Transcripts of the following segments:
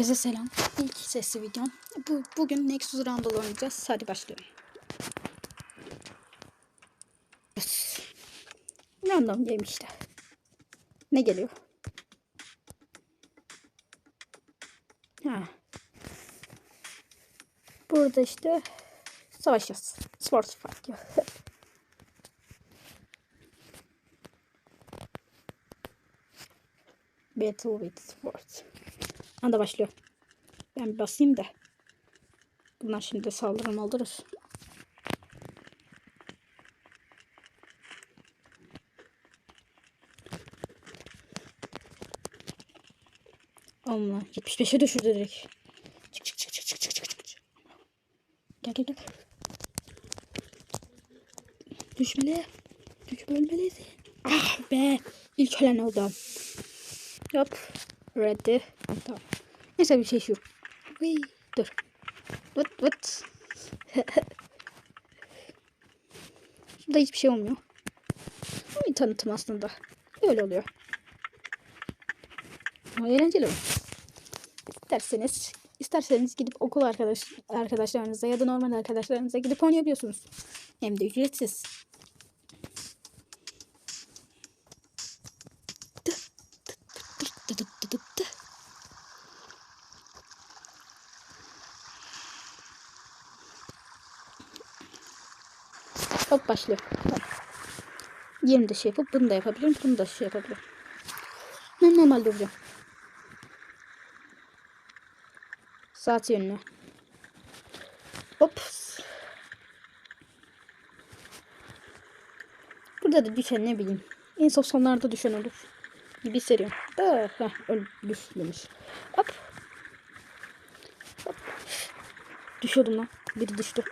Herkese selam. İlk sesli videom. Bu, bugün Nexus Randall oynayacağız. Hadi başlayalım. Yes. Random game işte. Ne geliyor? Ha. Burada işte savaşacağız. Sports fight ya. Battle with sports. Anda başlıyor. Ben bir basayım da. Bunlar şimdi saldırı maldırır. Allah 75'e düşürdü direkt. Çık çık çık çık çık çık çık çık. Gel gel gel. Düşmeli. Düşme ölmelisin. Ah be. İlk ölen oldum. Hop. Ready. Tamam. Neyse bir şey şu. Uy, dur. Vıt vıt. Şurada hiçbir şey olmuyor. Bir tanıtım aslında. Öyle oluyor. Ama eğlenceli mi? İsterseniz, isterseniz gidip okul arkadaş, arkadaşlarınıza ya da normal arkadaşlarınıza gidip oynayabiliyorsunuz. Hem de ücretsiz. Hop başlıyor. Tamam. 20 de şey yapıp bunu da yapabilirim. Bunu da şey yapabilirim. Ben normal duracağım. Saat yönüne. Hop. Burada da düşen ne bileyim. En son sonlarda düşen olur. Gibi hissediyorum. Da, heh, öl düşmemiş. Hop. Hop. Düşüyordum lan. Biri düştü.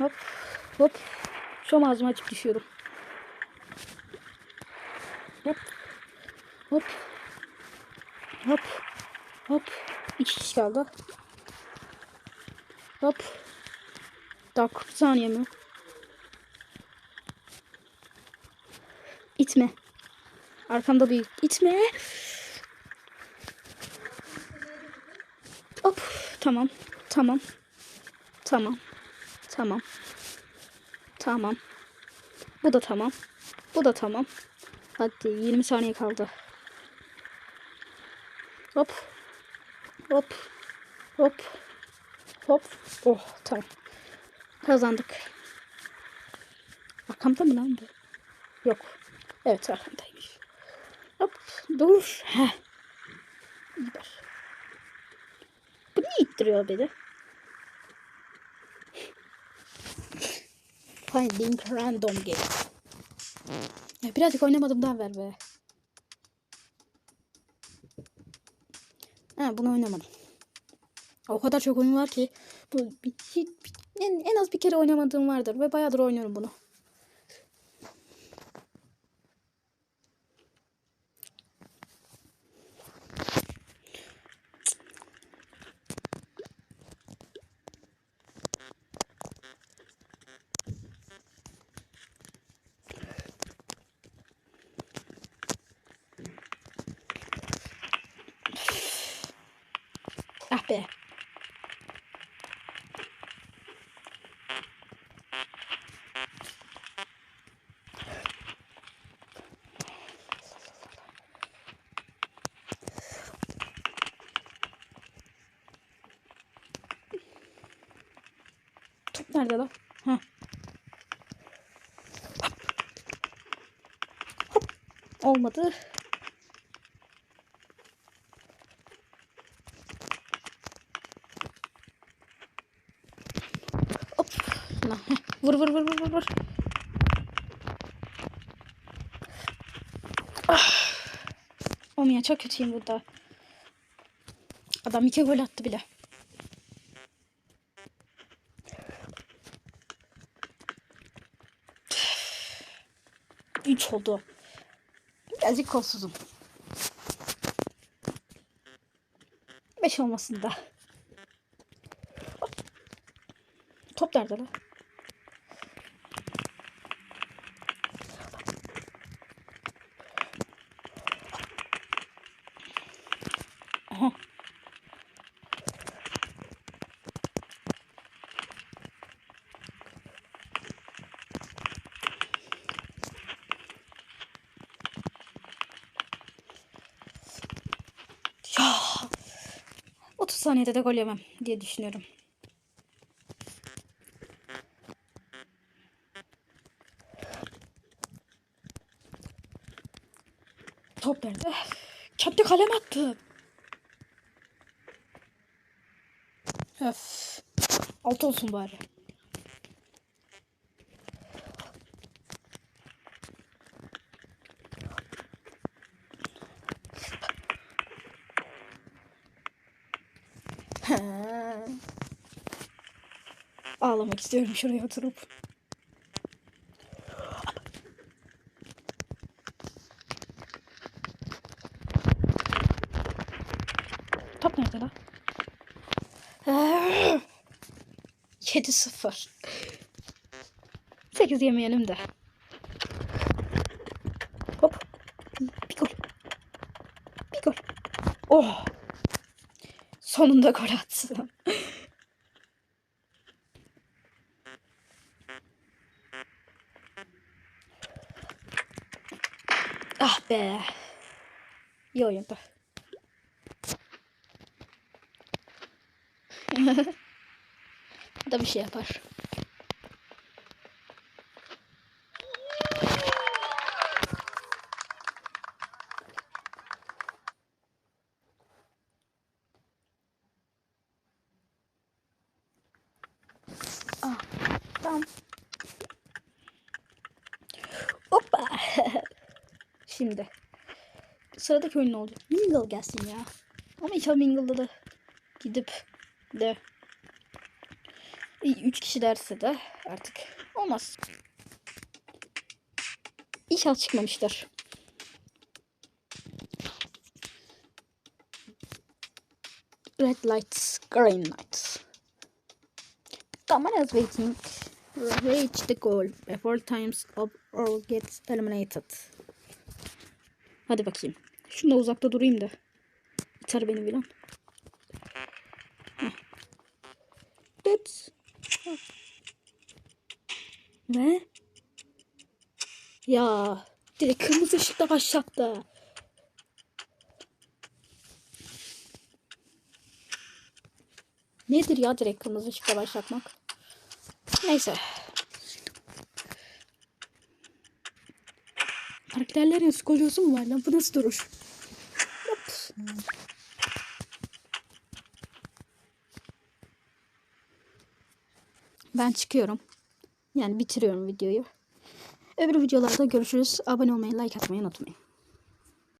Hop. Hop. An ağzımı açıp düşüyorum. Hop. Hop. Hop. Hop. İki kişi kaldı. Hop. Daha 40 saniye mi? İtme. Arkamda bir itme. Hop. Tamam. Tamam. Tamam. Tamam. Tamam. Bu da tamam. Bu da tamam. Hadi 20 saniye kaldı. Hop. Hop. Hop. Hop. Oh tamam. Kazandık. Arkamda mı lan bu? Yok. Evet arkamdaymış. Hop. Dur. Heh. Gider. Bu niye ittiriyor beni? Finding random game. Ya birazcık oynamadım daha ver be. Ha bunu oynamadım. O kadar çok oyun var ki bu hiç, en, en az bir kere oynamadığım vardır ve bayağıdır oynuyorum bunu. Ah be. Top nerede lan? Ha. Hop. Olmadı. Hop. Heh. Vur vur vur vur vur vur. Ah. Oğlum ya çok kötüyüm burada. Adam iki gol attı bile. Üç oldu. Birazcık kolsuzum. Beş olmasın da. Top nerede lan? Ah! 30 saniyede de gol yemem diye düşünüyorum. Top nerede? Kendi kalem attı. Öf. Alt olsun bari. Ağlamak istiyorum şuraya oturup. Top nerede? Eee, 7-0. 8 yemeyelim de. Hop. Bir gol. Bir gol. Oh. Sonunda gol attım. ah be. İyi oyundu. da bir şey yapar. Ah, tamam. Hoppa. Şimdi. Sıradaki oyun ne olacak? Mingle gelsin ya. Ama inşallah Mingle'da da gidip de İyi, üç kişi derse de artık olmaz. İnşallah çıkmamışlar. Red lights, green lights. Someone is waiting. Reach the goal before times up or gets eliminated. Hadi bakayım. Şunu da uzakta durayım da. İter beni bilen. Dıt. Ne? Ya direkt kırmızı ışıkta başlattı. Nedir ya direkt kırmızı ışıkta başlatmak? Neyse. Karakterlerin skolyozu mu var lan? Bu nasıl duruş? Hop. Ben çıkıyorum. Yani bitiriyorum videoyu. Öbür videolarda görüşürüz. Abone olmayı, like atmayı unutmayın.